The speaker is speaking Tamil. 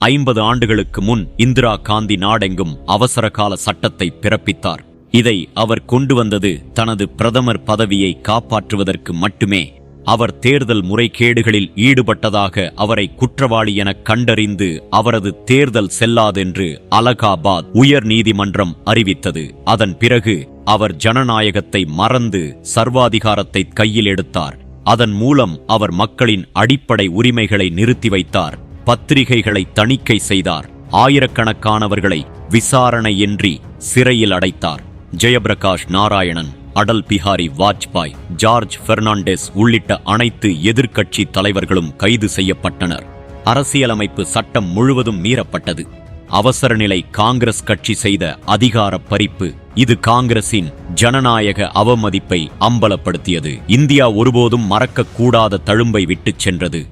ஐம்பது ஆண்டுகளுக்கு முன் இந்திரா காந்தி நாடெங்கும் அவசரகால சட்டத்தை பிறப்பித்தார். இதை அவர் கொண்டு வந்தது தனது பிரதமர் பதவியை காப்பாற்றுவதற்கு மட்டுமே. அவர் தேர்தல் முறைகேடுகளில் ஈடுபட்டதாக அவரை குற்றவாளி என கண்டறிந்து அவரது தேர்தல் செல்லாதென்று அலகாபாத் உயர் நீதிமன்றம் அறிவித்தது. அதன் பிறகு அவர் ஜனநாயகத்தை மறந்து சர்வாதிகாரத்தை கையில் எடுத்தார். அதன் மூலம் அவர் மக்களின் அடிப்படை உரிமைகளை நிறுத்தி வைத்தார். பத்திரிகைகளை தணிக்கை செய்தார். ஆயிரக்கணக்கானவர்களை விசாரணையின்றி சிறையில் அடைத்தார். ஜெயபிரகாஷ் நாராயணன் அடல் பிஹாரி வாஜ்பாய் ஜார்ஜ் பெர்னாண்டெஸ் உள்ளிட்ட அனைத்து எதிர்க்கட்சி தலைவர்களும் கைது செய்யப்பட்டனர். அரசியலமைப்பு சட்டம் முழுவதும் மீறப்பட்டது. அவசர நிலை காங்கிரஸ் கட்சி செய்த அதிகார பறிப்பு இது காங்கிரசின் ஜனநாயக அவமதிப்பை அம்பலப்படுத்தியது. இந்தியா ஒருபோதும் மறக்கக்கூடாத தழும்பை விட்டுச் சென்றது.